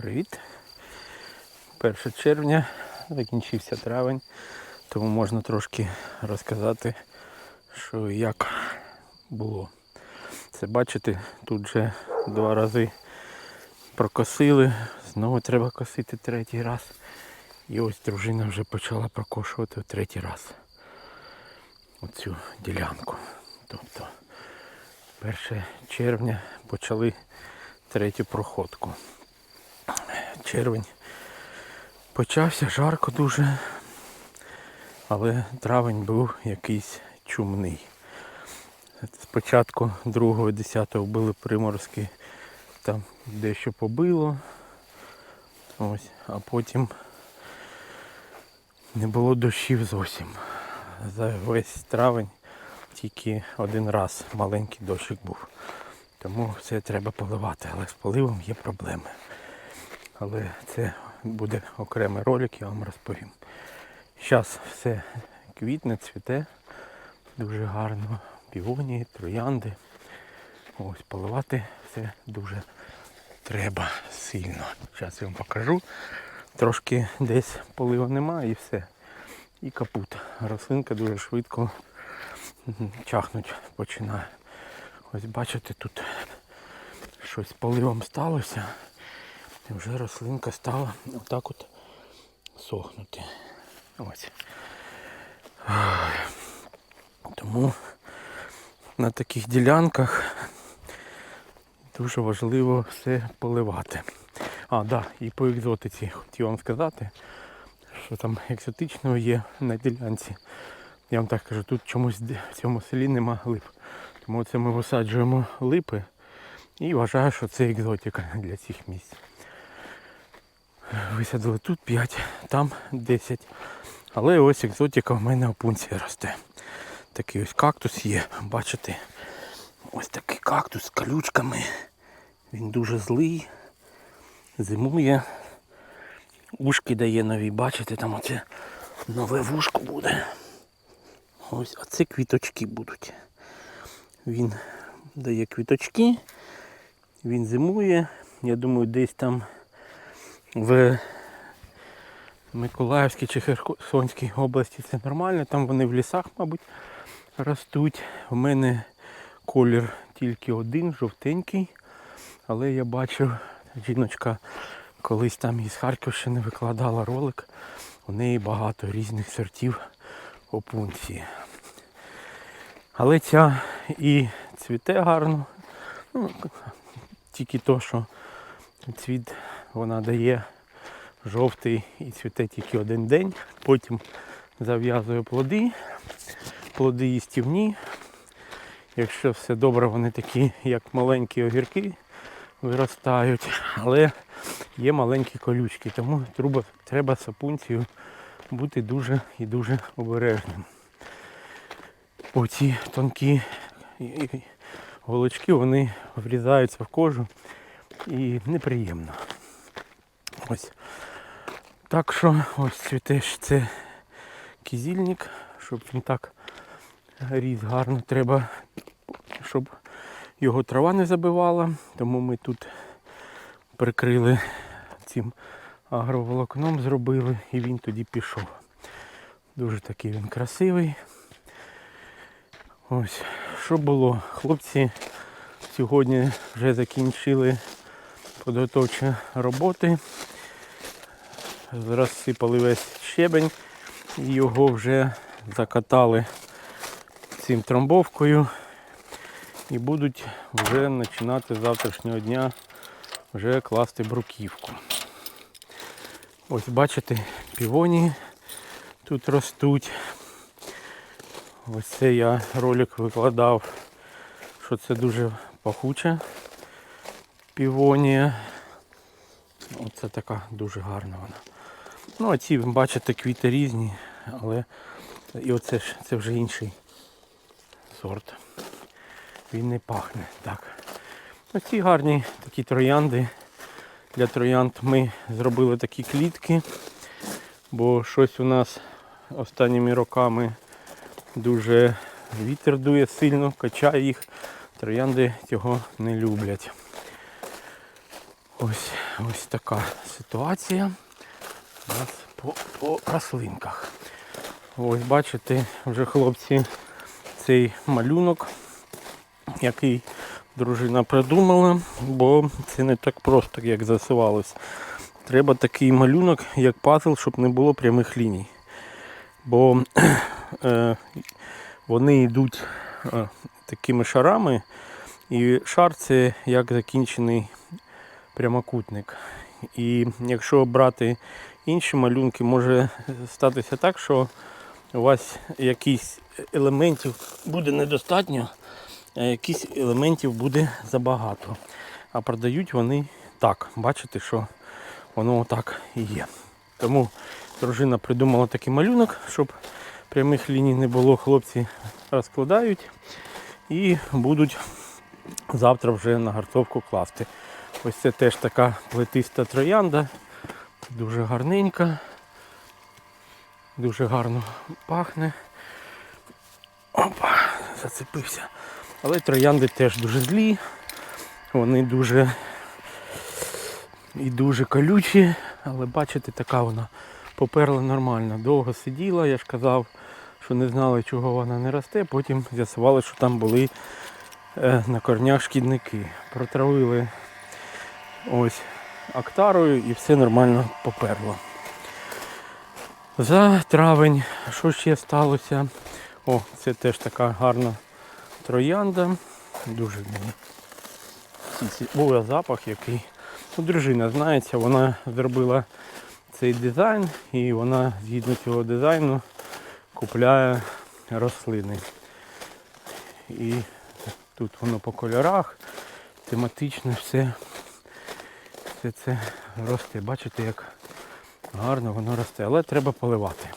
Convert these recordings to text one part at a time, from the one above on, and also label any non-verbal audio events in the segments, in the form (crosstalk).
Привіт. 1 червня, закінчився травень, тому можна трошки розказати, що як було. Це бачите, тут вже два рази прокосили, знову треба косити третій раз. І ось дружина вже почала прокошувати третій раз оцю ділянку. Тобто 1 червня почали третю проходку. Червень почався жарко дуже, але травень був якийсь чумний. Спочатку 2-10 були приморозки, там дещо побило. Ось, а потім не було дощів зовсім. За весь травень тільки один раз маленький дощик був. Тому все треба поливати, але з поливом є проблеми. Але це буде окремий ролик, я вам розповім. Зараз все квітне, цвіте, дуже гарно. Півонії, троянди. Ось поливати все дуже треба сильно. Зараз я вам покажу. Трошки десь полива немає і все. І капут. Рослинка дуже швидко чахнуть починає. Ось бачите, тут щось з поливом сталося. І вже рослинка стала отак от сохнути. Ось. Тому на таких ділянках дуже важливо все поливати. А, да, і по екзотиці хотів вам сказати, що там екзотичного є на ділянці. Я вам так кажу, тут чомусь в цьому селі нема лип. Тому це ми висаджуємо липи і вважаю, що це екзотика для цих місць. Висадили тут 5, там 10. Але ось екзотика в мене опунція росте. Такий ось кактус є, бачите? Ось такий кактус з колючками. Він дуже злий, зимує. Ушки дає нові, бачите, там оце нове вушко буде. Ось, а це квіточки будуть. Він дає квіточки, він зимує. Я думаю, десь там в Миколаївській чи Херсонській області це нормально. Там вони в лісах, мабуть, ростуть. У мене колір тільки один, жовтенький. Але я бачив, жіночка колись там із Харківщини викладала ролик. У неї багато різних сортів опунції. Але ця і цвіте гарно. Ну, тільки то, що цвіт вона дає жовтий і цвіте тільки один день. Потім зав'язує плоди. Плоди їстівні. Якщо все добре, вони такі, як маленькі огірки, виростають. Але є маленькі колючки, тому треба, треба з опунцією бути дуже і дуже обережним. Оці тонкі голочки вони врізаються в кожу і неприємно. Ось. Так що ось цвіте це кізільник, щоб він так ріс гарно. Треба, щоб його трава не забивала. Тому ми тут прикрили цим агроволокном, зробили і він тоді пішов. Дуже такий він красивий. Ось, що було? Хлопці сьогодні вже закінчили підготовчі роботи. Розсипали весь щебень його вже закатали цим трамбовкою і будуть вже починати з завтрашнього дня вже класти бруківку. Ось бачите, півоні тут ростуть. Ось це я ролик викладав, що це дуже пахуча півонія. Оце така дуже гарна вона. Ну а ці, бачите, квіти різні, але і оце ж це вже інший сорт. Він не пахне так. Ось ці гарні такі троянди. Для троянд ми зробили такі клітки, бо щось у нас останніми роками дуже вітер дує сильно, качає їх. Троянди цього не люблять. Ось ось така ситуація у нас по, по рослинках. Ось бачите, вже хлопці цей малюнок, який дружина придумала, бо це не так просто, як засувалось. Треба такий малюнок, як пазл, щоб не було прямих ліній. Бо (clears throat) е, вони йдуть е, такими шарами, і шар це як закінчений прямокутник. І якщо брати інші малюнки, може статися так, що у вас якісь елементів буде недостатньо, а якісь елементів буде забагато. А продають вони так. Бачите, що воно так і є. Тому дружина придумала такий малюнок, щоб прямих ліній не було. Хлопці розкладають і будуть завтра вже на гартовку класти. Ось це теж така плетиста троянда, дуже гарненька, дуже гарно пахне. Опа, зацепився. Але троянди теж дуже злі, вони дуже і дуже колючі, але бачите, така вона поперла нормально. Довго сиділа, я ж казав, що не знали, чого вона не росте, потім з'ясували, що там були е, на корнях шкідники. Протравили ось актарою і все нормально поперло. За травень, що ще сталося? О, це теж така гарна троянда. Дуже мені. а запах який. Ну, дружина знається, вона зробила цей дизайн і вона згідно цього дизайну купляє рослини. І тут воно по кольорах, тематично все, все це росте. Бачите, як гарно воно росте, але треба поливати.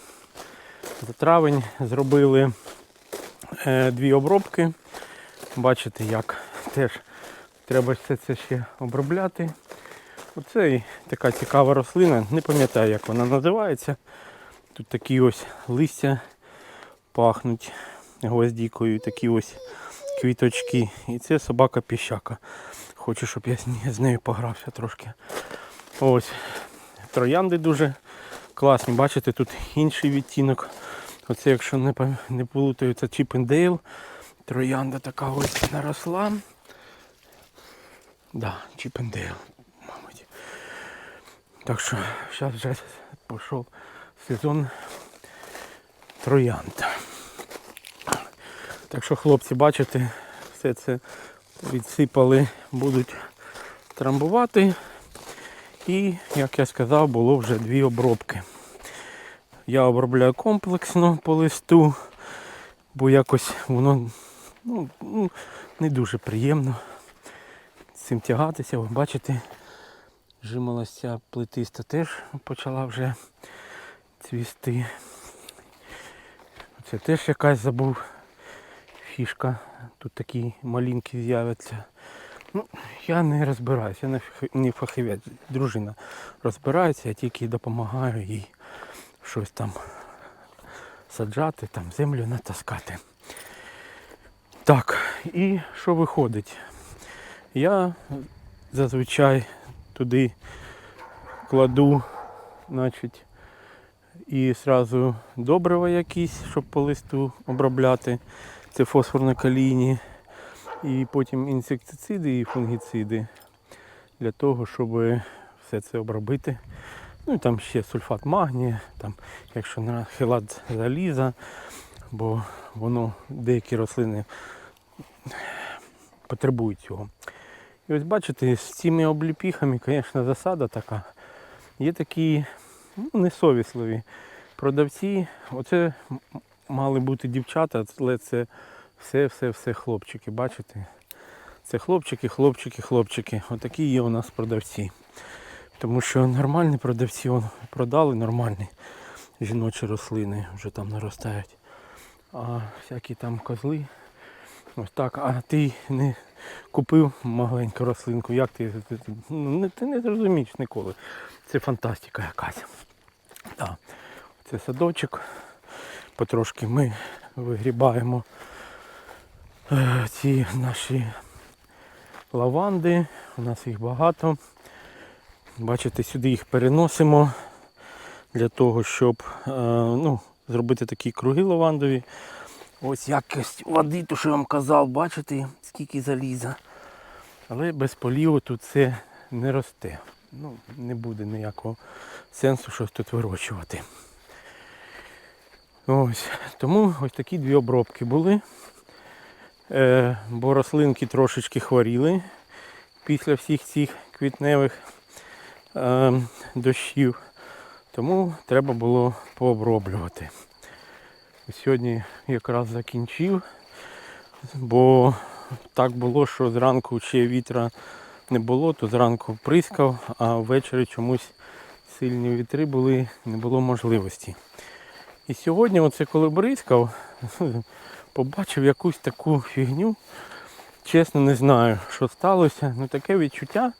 За травень зробили е, дві обробки. Бачите, як теж треба все це ще обробляти. Оце і така цікава рослина, не пам'ятаю як вона називається. Тут такі ось листя пахнуть гвоздікою, такі ось квіточки. І це собака піщака. Хочу, щоб я з нею погрався трошки. Ось. Троянди дуже класні. Бачите, тут інший відтінок. Оце, якщо не, не плутаю, це Чіпендейл. Троянда така ось наросла. Да, Чіпендейл, мабуть. Так що зараз вже пішов сезон троянд. Так що хлопці, бачите, все це відсипали, будуть трамбувати. І, як я сказав, було вже дві обробки. Я обробляю комплексно по листу, бо якось воно ну, ну, не дуже приємно цим тягатися. Ви бачите, жимолося плетиста теж почала вже цвісти. Це теж якась забув фішка. Тут такі малінки з'являться. Ну, я не розбираюся, я не фахівець. Дружина розбирається, я тільки допомагаю їй щось там саджати, там землю натаскати. Так, і що виходить? Я зазвичай туди кладу, значить, і одразу добрива якісь, щоб по листу обробляти. Це фосфорно калійні. І потім інсектициди і фунгіциди для того, щоб все це обробити. Ну і там ще сульфат магнія, там, якщо на хелат заліза, бо воно деякі рослини потребують цього. І ось бачите, з цими обліпіхами, звісно, засада така. Є такі ну, несовісливі продавці. Оце мали бути дівчата, але це все-все-все хлопчики, бачите? Це хлопчики, хлопчики, хлопчики. Отакі є у нас продавці. Тому що нормальні продавці продали нормальні жіночі рослини, вже там наростають. А всякі там козли. Ось так, а ти не купив маленьку рослинку, як ти, ну, ти не зрозумієш ніколи. Це фантастика якась. Да. Це садочок. Потрошки ми вигрібаємо е, ці наші лаванди. У нас їх багато. Бачите, сюди їх переносимо для того, щоб е, ну, зробити такі круги лавандові. Ось якість води, то що я вам казав, бачите, скільки заліза. Але без поліву тут це не росте. Ну, не буде ніякого сенсу щось тут вирощувати. Ось. Тому ось такі дві обробки були. Е, бо рослинки трошечки хворіли після всіх цих квітневих е, дощів. Тому треба було пооброблювати. Сьогодні якраз закінчив, бо так було, що зранку ще вітра не було, то зранку прискав, а ввечері чомусь сильні вітри були, не було можливості. І сьогодні, оце коли бризкав, (laughs) побачив якусь таку фігню. Чесно не знаю, що сталося. Ну таке відчуття,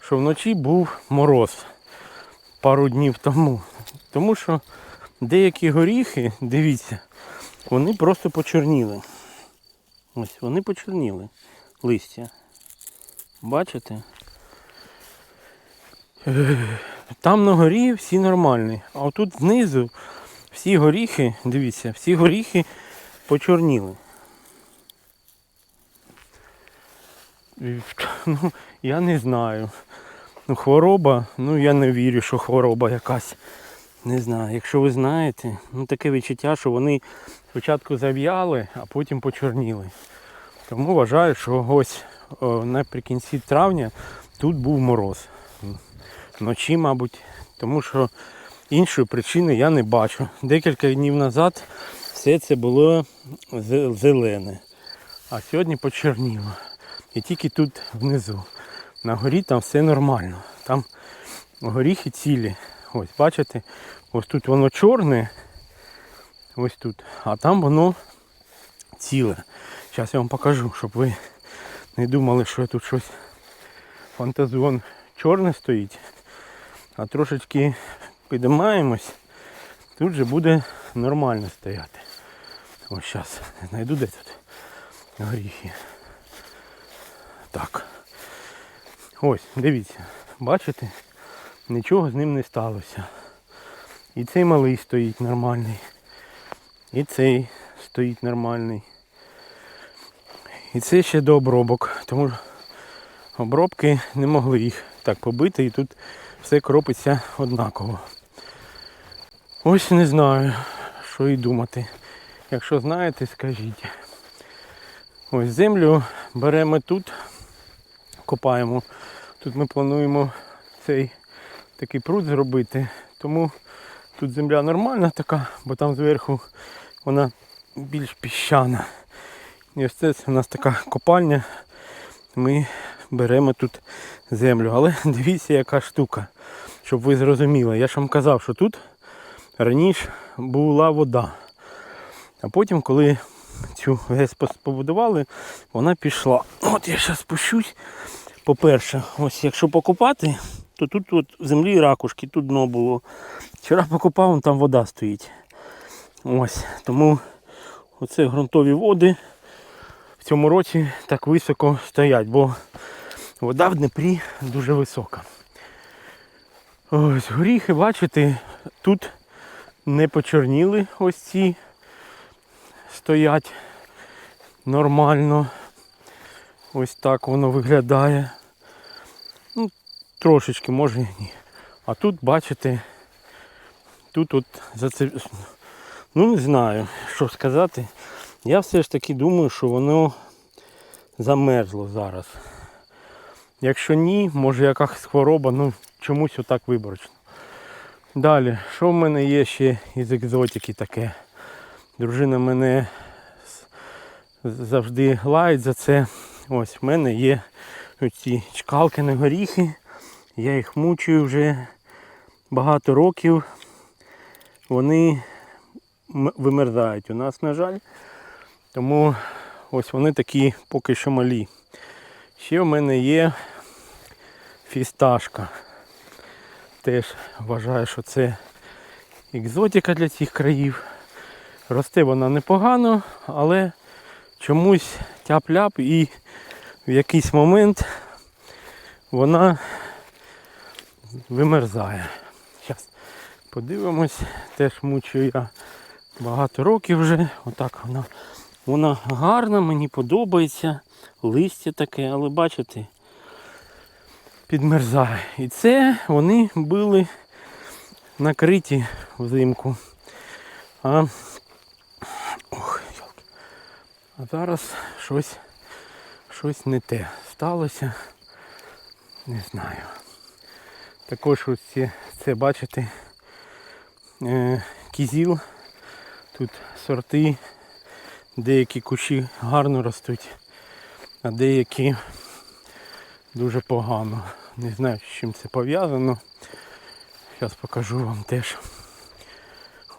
що вночі був мороз пару днів тому. Тому що деякі горіхи, дивіться, вони просто почорніли. Ось вони почорніли листя. Бачите? Там на горі всі нормальні. А отут знизу всі горіхи, дивіться, всі горіхи почорніли. Ну, я не знаю. Ну, хвороба, ну я не вірю, що хвороба якась. Не знаю. Якщо ви знаєте, ну таке відчуття, що вони спочатку зав'яли, а потім почорніли. Тому вважаю, що ось о, наприкінці травня тут був мороз. Вночі, мабуть, тому що іншої причини я не бачу. Декілька днів назад все це було зелене, а сьогодні почорніло. І тільки тут внизу. На горі там все нормально. Там горіхи цілі. Ось, бачите, ось тут воно чорне, ось тут, а там воно ціле. Зараз я вам покажу, щоб ви не думали, що тут щось фантазіон чорне стоїть. А трошечки підіймаємось, тут же буде нормально стояти. Ось зараз знайду де тут горіхи. Так. Ось, дивіться, бачите? Нічого з ним не сталося. І цей малий стоїть нормальний. І цей стоїть нормальний. І це ще до обробок, тому обробки не могли їх так побити і тут все кропиться однаково. Ось не знаю, що і думати. Якщо знаєте, скажіть. Ось землю беремо тут, копаємо. Тут ми плануємо цей такий пруд зробити, тому тут земля нормальна така, бо там зверху вона більш піщана. І ось це у нас така копальня. Ми беремо тут землю. Але (laughs) дивіться, яка штука, щоб ви зрозуміли. Я ж вам казав, що тут раніше була вода. А потім, коли цю ГЕС побудували, вона пішла. От я зараз спущусь. По-перше, ось якщо покопати, то тут от в землі ракушки, тут дно було. Вчора покопав, там вода стоїть. Ось, тому оце ґрунтові води в цьому році так високо стоять, бо вода в Дніпрі дуже висока. Ось горіхи, бачите, тут не почорніли ось ці стоять нормально. Ось так воно виглядає. Ну, трошечки, може і ні. А тут, бачите, тут от за це. Ну не знаю, що сказати. Я все ж таки думаю, що воно замерзло зараз. Якщо ні, може якась хвороба, ну чомусь отак виборочно. Далі, що в мене є ще із екзотики таке? Дружина мене завжди лають за це. Ось в мене є оці чкалкини горіхи. Я їх мучую вже багато років. Вони вимерзають у нас, на жаль. Тому ось вони такі поки що малі. Ще в мене є фісташка. Теж вважаю, що це екзотика для цих країв. Росте вона непогано, але чомусь тяп-ляп і в якийсь момент вона вимерзає. Зараз подивимось, теж мучую я багато років вже. Отак вона. Вона гарна, мені подобається. Листя таке, але бачите, підмерзає. І це вони були накриті взимку. А, ох, а зараз щось, щось не те сталося. Не знаю. Також ось це, це бачите, е, кізіл. Тут сорти, деякі кущі гарно ростуть, а деякі дуже погано. Не знаю, з чим це пов'язано. Зараз покажу вам теж.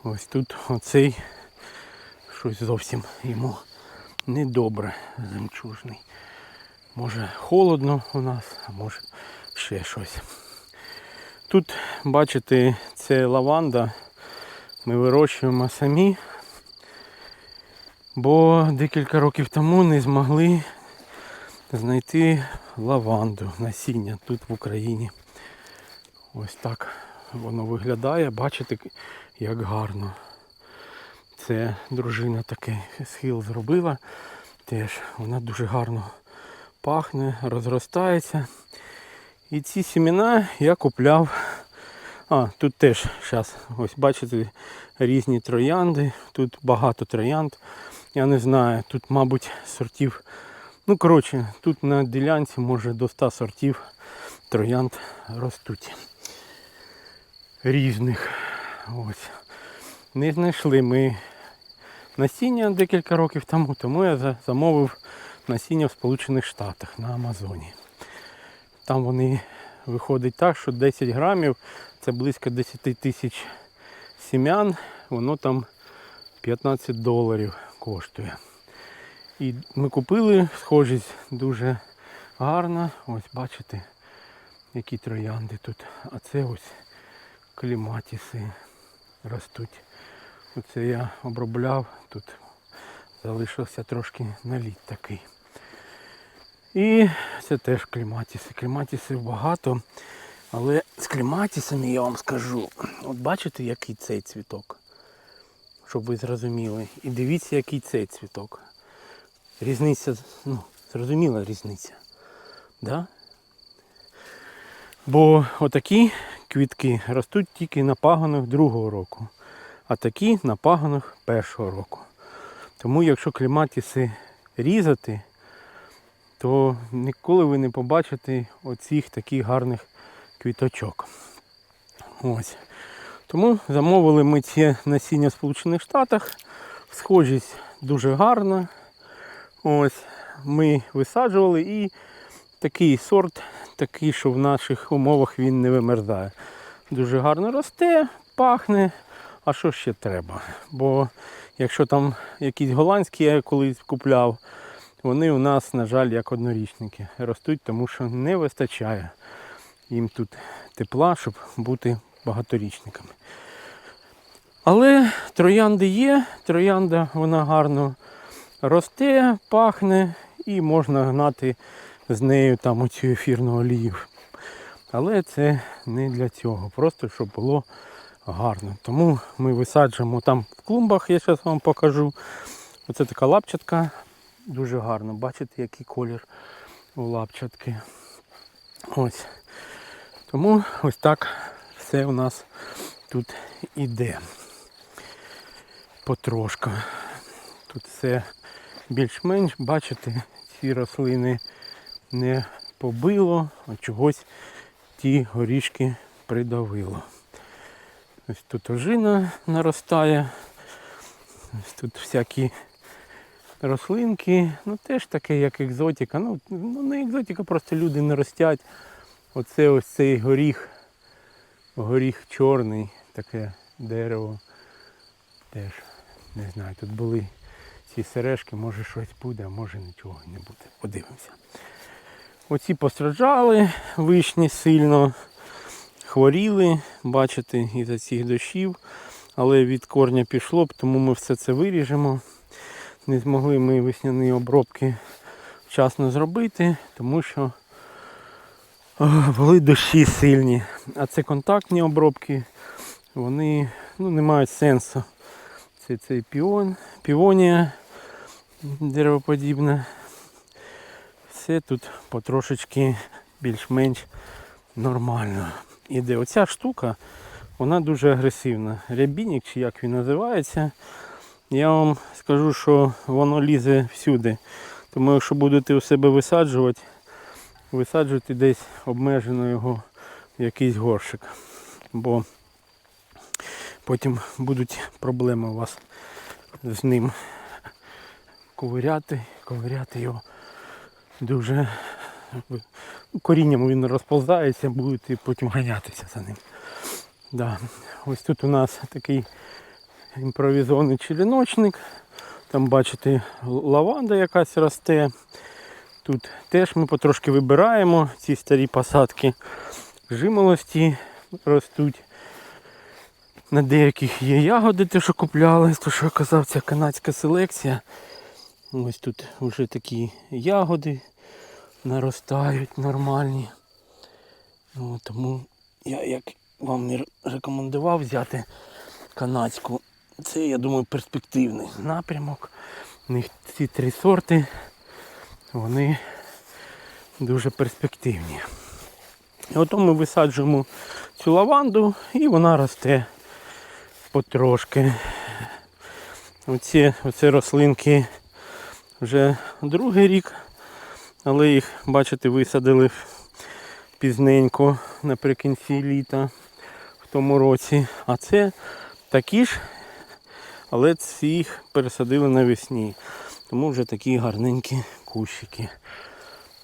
Ось тут оцей щось зовсім йому недобре жемчужний. Може холодно у нас, а може ще щось. Тут, бачите, це лаванда. Ми вирощуємо самі, бо декілька років тому не змогли знайти лаванду насіння тут в Україні. Ось так воно виглядає. Бачите, як гарно. Це дружина такий схил зробила. Теж вона дуже гарно пахне, розростається. І ці сімена я купляв. А, тут теж зараз, ось бачите, різні троянди. Тут багато троянд. Я не знаю, тут, мабуть, сортів. Ну, коротше, тут на ділянці може до 100 сортів троянд ростуть. Різних. Ось. Не знайшли ми насіння декілька років тому, тому я замовив насіння в Сполучених Штатах на Амазоні. Там вони виходить так, що 10 грамів це близько 10 тисяч сім'ян, воно там 15 доларів коштує. І ми купили, схожість дуже гарна. Ось бачите, які троянди тут. А це ось кліматіси ростуть. Оце я обробляв, тут залишився трошки наліт такий. І це теж кліматіси. Кліматісів багато. Але з кліматісами я вам скажу. От бачите, який цей цвіток? Щоб ви зрозуміли. І дивіться, який цей цвіток. Різниця, ну, зрозуміла різниця. Да? Бо отакі квітки ростуть тільки на пагонах другого року, а такі на пагонах першого року. Тому якщо кліматіси різати, то ніколи ви не побачите оцих таких гарних квіточок. Ось. Тому замовили ми ці насіння в Сполучених Штатах. Схожість дуже гарна. Ось. Ми висаджували і такий сорт, такий, що в наших умовах він не вимерзає. Дуже гарно росте, пахне. А що ще треба? Бо якщо там якісь голландські я колись купляв, вони у нас, на жаль, як однорічники ростуть, тому що не вистачає їм тут тепла, щоб бути багаторічниками. Але троянди є, троянда вона гарно росте, пахне і можна гнати з нею там оцю ефірну олію. Але це не для цього, просто щоб було гарно. Тому ми висаджуємо там в клумбах, я зараз вам покажу. Оце така лапчатка, дуже гарно. Бачите, який колір у лапчатки. Ось. Тому ось так все у нас тут іде. Потрошка. Тут все більш-менш, бачите, ці рослини не побило, а чогось ті горішки придавило. Ось тут ожина наростає. Ось тут всякі рослинки, ну теж таке, як екзотика. Ну, ну не екзотика, просто люди не ростять. Оце ось цей горіх, горіх чорний, таке дерево. Теж не знаю, тут були ці сережки, може щось буде, а може нічого не буде. Подивимося. Оці постраждали вишні сильно, хворіли, бачите, із-за цих дощів, але від корня пішло, тому ми все це виріжемо. Не змогли ми весняні обробки вчасно зробити, тому що були дощі сильні. А це контактні обробки, вони ну, не мають сенсу. Це цей піон, піонія деревоподібна. Все тут потрошечки більш-менш нормально. Іде оця штука, вона дуже агресивна. Рябінник, чи як він називається, я вам скажу, що воно лізе всюди. Тому якщо будете у себе висаджувати, висаджуйте десь обмежено його в якийсь горшик. Бо потім будуть проблеми у вас з ним ковиряти, ковиряти його дуже корінням він розползається, будете потім ганятися за ним. Да. Ось тут у нас такий імпровізований череночник. Там бачите лаванда якась росте. Тут теж ми потрошки вибираємо ці старі посадки. Жимолості ростуть. На деяких є ягоди, те, що купляли, то що я казав, це канадська селекція. Ось тут вже такі ягоди наростають нормальні. Ну, тому я як вам не рекомендував взяти канадську. Це, я думаю, перспективний напрямок. У них ці три сорти, вони дуже перспективні. І ото ми висаджуємо цю лаванду і вона росте потрошки. Оці, оці рослинки вже другий рік, але їх, бачите, висадили пізненько наприкінці літа в тому році. А це такі ж, але ці їх пересадили навесні. Тому вже такі гарненькі кущики.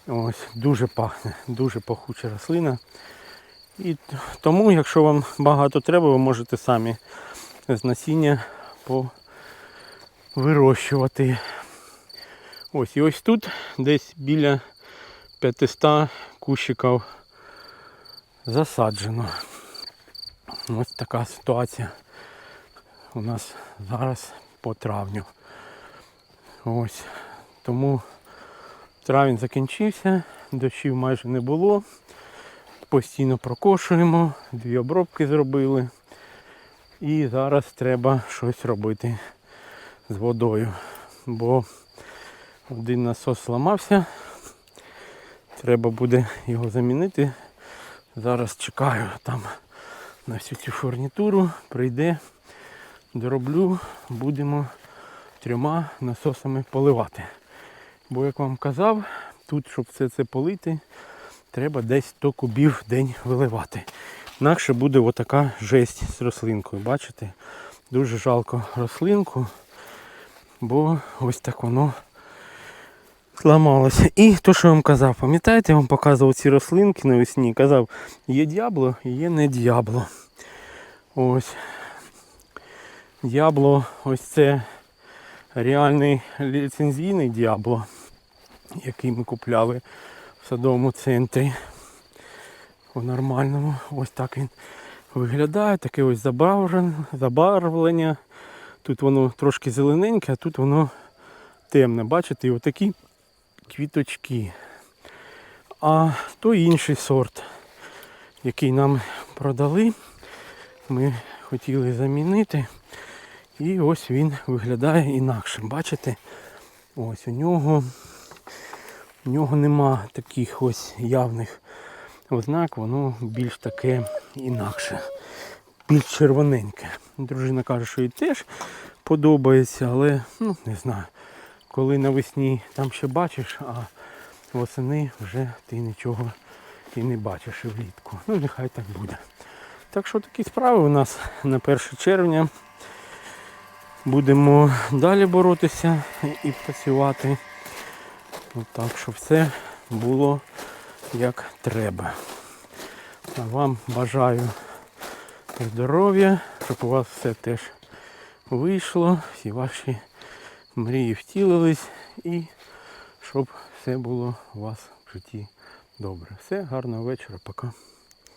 Ось, дуже пахне, дуже пахуча рослина. І тому, якщо вам багато треба, ви можете самі з насіння вирощувати. Ось і ось тут десь біля 500 кущиків засаджено. Ось така ситуація у нас зараз по травню. Ось. Тому травень закінчився, дощів майже не було. Постійно прокошуємо, дві обробки зробили. І зараз треба щось робити з водою. Бо один насос зламався. Треба буде його замінити. Зараз чекаю там на всю цю фурнітуру. Прийде, дороблю, будемо трьома насосами поливати. Бо, як вам казав, тут, щоб все це полити, треба десь 100 кубів в день виливати. Інакше буде отака жесть з рослинкою. Бачите? Дуже жалко рослинку, бо ось так воно зламалося. І то, що я вам казав, пам'ятаєте, я вам показував ці рослинки навесні. Казав, є д'ябло і є не д'ябло. Ось. Д'ябло, ось це реальний ліцензійний д'ябло, який ми купляли в садовому центрі. У нормальному. Ось так він виглядає, таке ось забарвлен- забарвлення. Тут воно трошки зелененьке, а тут воно темне. Бачите, і отакі квіточки. А то інший сорт, який нам продали, ми хотіли замінити. І ось він виглядає інакше. Бачите? Ось у нього, у нього нема таких ось явних ознак, воно більш таке інакше, більш червоненьке. Дружина каже, що їй теж подобається, але ну, не знаю. Коли навесні там ще бачиш, а восени вже ти нічого і не бачиш влітку. Ну нехай так буде. Так що такі справи у нас на 1 червня. Будемо далі боротися і працювати. От Так, щоб все було як треба. А вам бажаю здоров'я, щоб у вас все теж вийшло, всі ваші мрії втілились і щоб все було у вас в житті добре. Все, гарного вечора, пока.